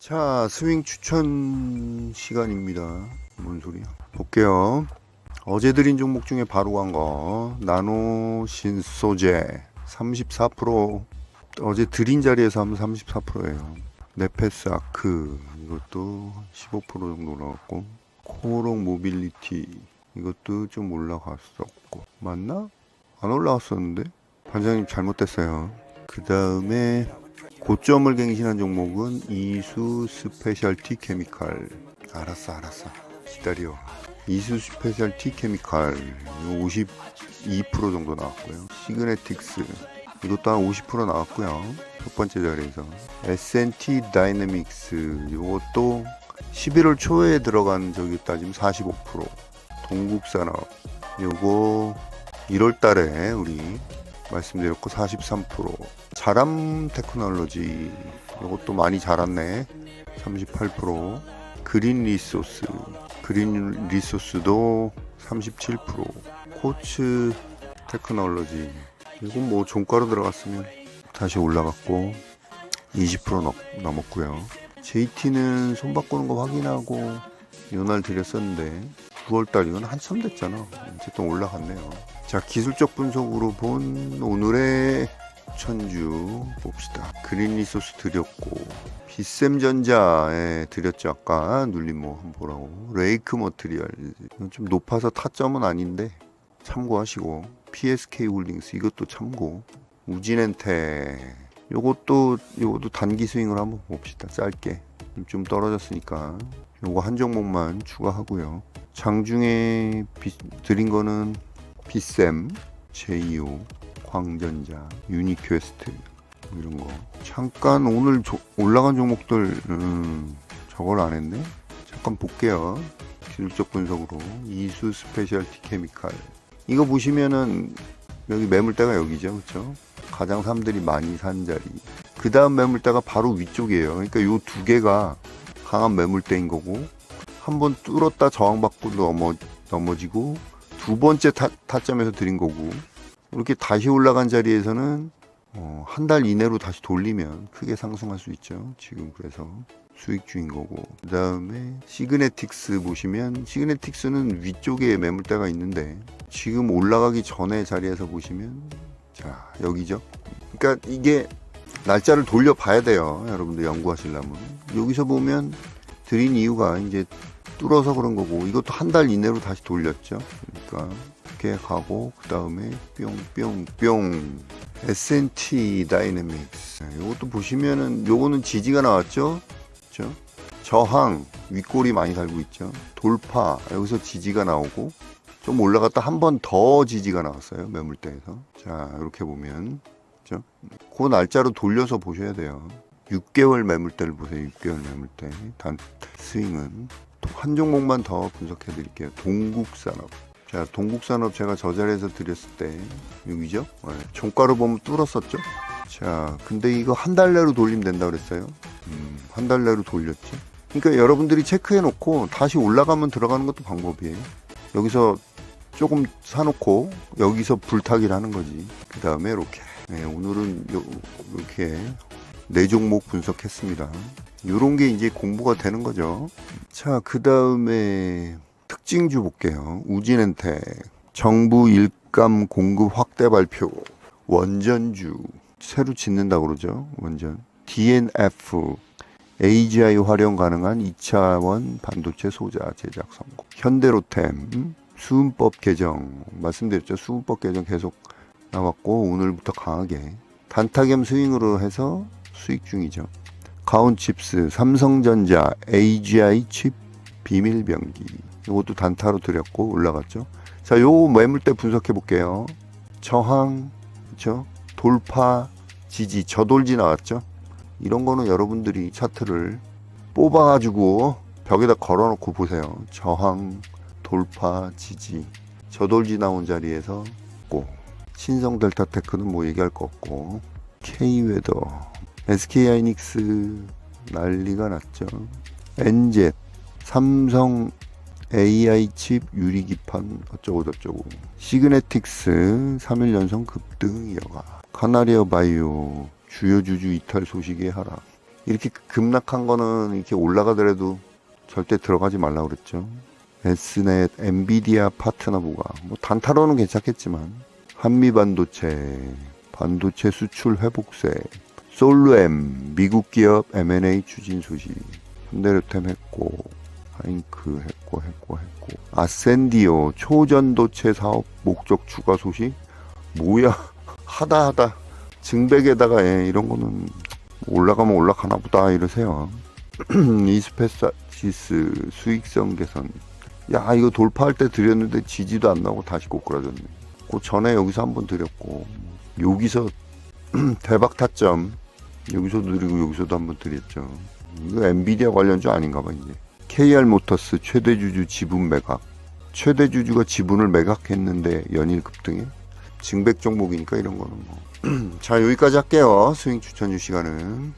자, 스윙 추천 시간입니다. 뭔 소리야? 볼게요. 어제 드린 종목 중에 바로 간 거, 나노 신소재 34%. 어제 드린 자리에서 하면 34%예요. 네페스 아크 이것도 15% 정도 나왔고, 코롱 모빌리티 이것도 좀 올라갔었고, 맞나? 안 올라왔었는데? 반장님 잘못됐어요. 그 다음에 고점을 갱신한 종목은 이수 스페셜티 케미칼. 알았어, 알았어. 기다려. 이수 스페셜티 케미칼 52% 정도 나왔고요. 시그네틱스 이것도 한 50% 나왔고요. 첫 번째 자리에서 S&T 다이내믹스 이것도 11월 초에 들어간 저기 따지면 45% 동국산업 요거 1월 달에 우리 말씀드렸고 43% 자람 테크놀로지. 이것도 많이 자랐네. 38% 그린 리소스. 그린 리소스도 37% 코츠 테크놀로지. 이건 뭐 종가로 들어갔으면 다시 올라갔고 20% 넘, 넘었고요. JT는 손 바꾸는 거 확인하고 요날 드렸었는데 9월달 이건 한참 됐잖아. 어쨌든 올라갔네요 자 기술적 분석으로 본 오늘의 천주 봅시다. 그린 리소스 드렸고 비샘전자에 드렸죠. 아까 눌림모 한번 보라고. 레이크 머트리얼. 좀 높아서 타점은 아닌데 참고하시고 PSK 홀딩스. 이것도 참고. 우진엔테. 요것도 요것도 단기 스윙을 한번 봅시다. 짧게. 좀 떨어졌으니까. 요거 한 종목만 추가하고요. 장중에 비- 드린 거는 비샘, 제이오, 광전자, 유니퀘스트 뭐 이런 거. 잠깐 오늘 조- 올라간 종목들 음, 저걸 안 했네. 잠깐 볼게요. 기술적 분석으로 이수 스페셜티 케미칼. 이거 보시면은 여기 매물대가 여기죠, 그렇죠? 가장 사람들이 많이 산 자리. 그 다음 매물대가 바로 위쪽이에요. 그러니까 요 두 개가 강한 매물대인 거고 한 번 뚫었다 저항받고 넘어 넘어지고 두 번째 타, 타점에서 드린 거고 이렇게 다시 올라간 자리에서는 어, 한 달 이내로 다시 돌리면 크게 상승할 수 있죠. 지금 그래서 수익 중인 거고 그 다음에 시그네틱스 보시면 시그네틱스는 위쪽에 매물대가 있는데 지금 올라가기 전에 자리에서 보시면 자 여기죠. 그러니까 이게 날짜를 돌려 봐야 돼요. 여러분들 연구하시려면 여기서 보면 드린 이유가 이제 뚫어서 그런 거고 이것도 한 달 이내로 다시 돌렸죠. 그러니까 이렇게 가고 그 다음에 뿅뿅뿅 S&T 다이내믹스 이것도 보시면은 요거는 지지가 나왔죠. 그렇죠? 저항 윗골이 많이 달고 있죠. 돌파 여기서 지지가 나오고 좀 올라갔다 한 번 더 지지가 나왔어요 매물대에서. 자 이렇게 보면 그렇죠? 그 날짜로 돌려서 보셔야 돼요. 6개월 매물대를 보세요. 6개월 매물대 단 스윙은 한 종목만 더 분석해 드릴게요. 동국산업. 자, 동국산업 제가 저 자리에서 드렸을 때 여기죠? 네, 종가로 보면 뚫었었죠? 자, 근데 이거 한 달 내로 돌리면 된다 그랬어요. 음, 한 달 내로 돌렸죠. 그러니까 여러분들이 체크해 놓고 다시 올라가면 들어가는 것도 방법이에요. 여기서 조금 사놓고 여기서 불타기를 하는 거지. 그 다음에 이렇게. 네, 오늘은 요, 이렇게 네 종목 분석했습니다. 요런 게 이제 공부가 되는 거죠. 자, 그 다음에 특징주 볼게요. 우진엔텍, 정부 일감 공급 확대 발표, 원전주, 새로 짓는다고 그러죠. 원전. DNF, AGI 활용 가능한 2차원 반도체 소자 제작 성공. 현대로템, 수은법 개정, 말씀드렸죠. 수은법 개정 계속 나왔고, 오늘부터 강하게 단타겸 스윙으로 해서 수익 중이죠. 가온칩스, 삼성전자, AGI 칩 비밀병기 이것도 단타로 드렸고 올라갔죠. 자, 요 매물대 분석해 볼게요. 저항, 그렇죠? 돌파, 지지, 저돌지 나왔죠. 이런 거는 여러분들이 차트를 뽑아가지고 벽에다 걸어놓고 보세요. 저항, 돌파, 지지, 저돌지 나온 자리에서 꼭 신성 델타 테크는 뭐 얘기할 거 없고 K웨더 SK 하이닉스 난리가 났죠. NZ, 삼성 AI 칩 유리기판 어쩌고 저쩌고. 시그네틱스 3일 연속 급등 이어가. 카나리아 바이오 주요 주주 이탈 소식에 하락. 이렇게 급락한 거는 이렇게 올라가더라도 절대 들어가지 말라 그랬죠. S넷, 엔비디아 파트너부가 뭐 단타로는 괜찮겠지만 한미 반도체, 반도체 수출 회복세, 솔루엠 미국 기업 M&A 추진 소식, 현대로템 했고 하잉크 했고 했고 했고 아센디오 초전도체 사업 목적 추가 소식 뭐야 하다 하다 증백에다가 예, 이런 거는 올라가면 올라가나 보다 이러세요. 이스페사시스 수익성 개선. 야 이거 돌파할 때 드렸는데 지지도 안 나고 다시 꼬꾸라졌네. 그 전에 여기서 한번 드렸고 여기서 대박 타점 여기서도 드리고 여기서도 한번 드렸죠. 이거 엔비디아 관련주 아닌가 봐 이제. KR 모터스 최대 주주 지분 매각. 최대 주주가 지분을 매각했는데 연일 급등해. 증백 종목이니까 이런 거는 뭐. 자 여기까지 할게요. 스윙 추천주 시간은.